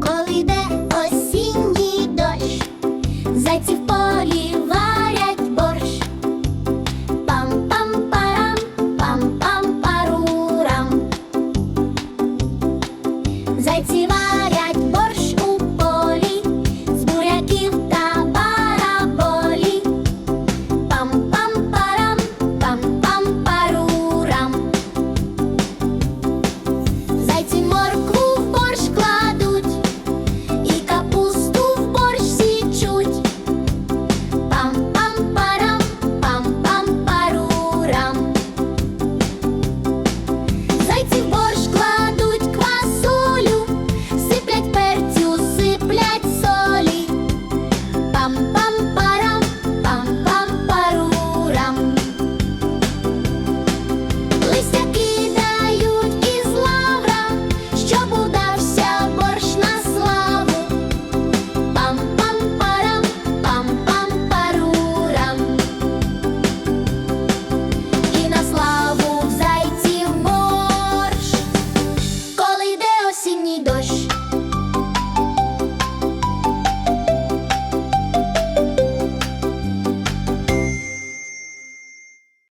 Коли йде осінній дощ, зайці в борщ, пам-пам-парам, пам-пам-парурам.